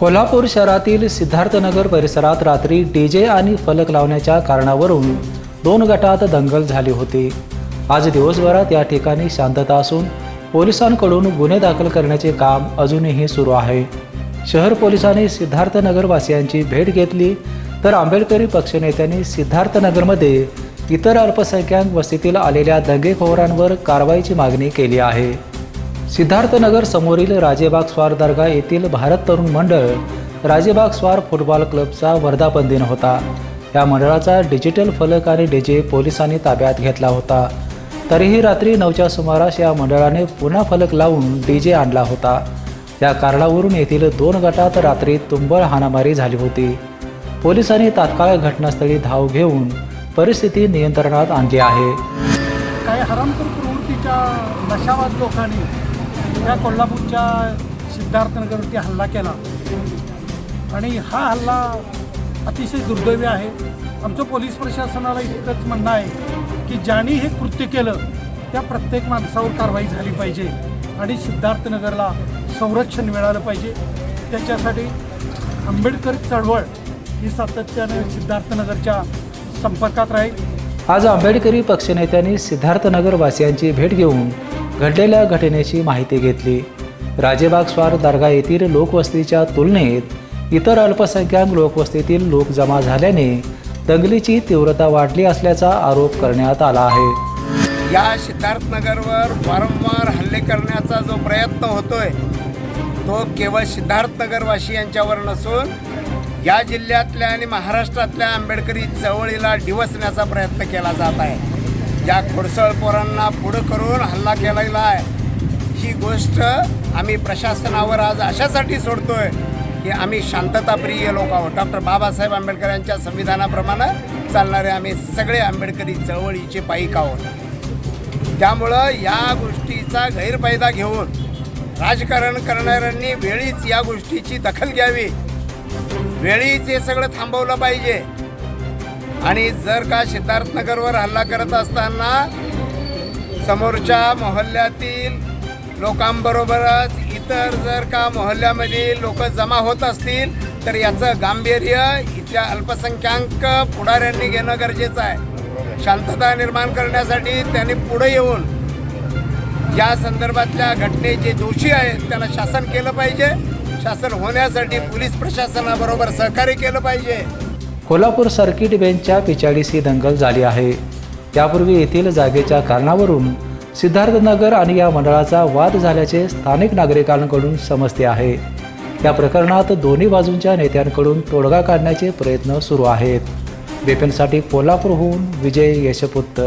कोल्हापूर शहरातील सिद्धार्थनगर परिसरात रात्री डीजे आणि फलक लावण्याच्या कारणावरून दोन गटात दंगल झाली होती. आज दिवसभरात या ठिकाणी शांतता असून पोलिसांकडून गुन्हे दाखल करण्याचे काम अजूनही सुरू आहे. शहर पोलिसांनी सिद्धार्थनगरवासियांची भेट घेतली तर आंबेडकरी पक्षनेत्यांनी सिद्धार्थनगरमध्ये इतर अल्पसंख्याक वस्तीतील आलेल्या दंगेखोरांवर कारवाईची मागणी केली आहे. सिद्धार्थनगर समोरील राजेबाग स्वार दर्गा येथील भारत तरुण मंडळ राजेबाग स्वार फुटबॉल क्लबचा वर्धापन दिन होता. या मंडळाचा डिजिटल फलक आणि डीजे पोलिसांनी ताब्यात घेतला होता. तरीही रात्री नऊच्या सुमारास या मंडळाने पुन्हा फलक लावून डीजे आणला होता. या कारणावरून येथील दोन गटात रात्री तुंबळ हाणामारी झाली होती. पोलिसांनी तात्काळ घटनास्थळी धाव घेऊन परिस्थिती नियंत्रणात आणली आहे. काही हरामखोर प्रवृत्तीच्या नशावाद लोकांनी या कोल्हापूरच्या सिद्धार्थनगरवरती हल्ला केला. आणि हा हल्ला अतिशय दुर्दैवी आहे. आमचं पोलीस प्रशासनाला इतकंच म्हणणं आहे की ज्यांनी हे कृत्य केलं त्या प्रत्येक माणसावर कारवाई झाली पाहिजे आणि सिद्धार्थनगरला संरक्षण मिळालं पाहिजे. त्याच्यासाठी आंबेडकर चळवळ ही सातत्याने सिद्धार्थनगरच्या संपर्कात राहील. आज आंबेडकरी पक्षनेत्यांनी सिद्धार्थनगरवासियांची भेट घेऊन घडलेल्या घटनेची माहिती घेतली. राजेबाग स्वार दर्गा येथील लोकवस्तीच्या तुलनेत इतर अल्पसंख्याक लोकवस्तीतील लोक जमा झाल्याने दंगलीची तीव्रता वाढली असल्याचा आरोप करण्यात आला आहे. या सिद्धार्थनगरवर वारंवार हल्ले करण्याचा जो प्रयत्न होतोय तो केवळ सिद्धार्थनगरवासी यांच्यावर नसून या जिल्ह्यातल्या आणि महाराष्ट्रातल्या आंबेडकरी चळवळीला डिवसण्याचा प्रयत्न केला जात आहे. या खोडसळ पोरांना पुढं करून हल्ला केलेला आहे. ही गोष्ट आम्ही प्रशासनावर आज अशासाठी सोडतोय की आम्ही शांतताप्रिय लोक आहोत. डॉक्टर बाबासाहेब आंबेडकर यांच्या संविधानाप्रमाणे चालणारे आम्ही सगळे आंबेडकरी चळवळीचे पाईक आहोत. त्यामुळं या गोष्टीचा गैरफायदा घेऊन राजकारण करणाऱ्यांनी वेळीच या गोष्टीची दखल घ्यावी. वेळीच हे सगळं थांबवलं पाहिजे. आणि जर का सिद्धार्थनगरवर हल्ला करत असताना समोरच्या मोहल्ल्यातील लोकांबरोबरच इतर जर का मोहल्ल्यामधील लोक जमा होत असतील तर याचं गांभीर्य इथल्या अल्पसंख्याक पुढाऱ्यांनी घेणं गरजेचं आहे. शांतता निर्माण करण्यासाठी त्यांनी पुढे येऊन या संदर्भातल्या घटनेचे दोषी आहेत त्यांना शासन केलं पाहिजे. शासन होण्यासाठी पोलीस प्रशासनाबरोबर सहकार्य केलं पाहिजे. कोल्हापूर सर्किट बेंचच्या पिचाळीस ही दंगल झाली आहे. त्यापूर्वी येथील जागेच्या कारणावरून सिद्धार्थनगर आणि या मंडळाचा वाद झाल्याचे स्थानिक नागरिकांकडून समजते आहे. या प्रकरणात दोन्ही बाजूंच्या नेत्यांकडून तोडगा काढण्याचे प्रयत्न सुरू आहेत. बेपेनसाठी कोल्हापूरहून विजय यशपुत्त.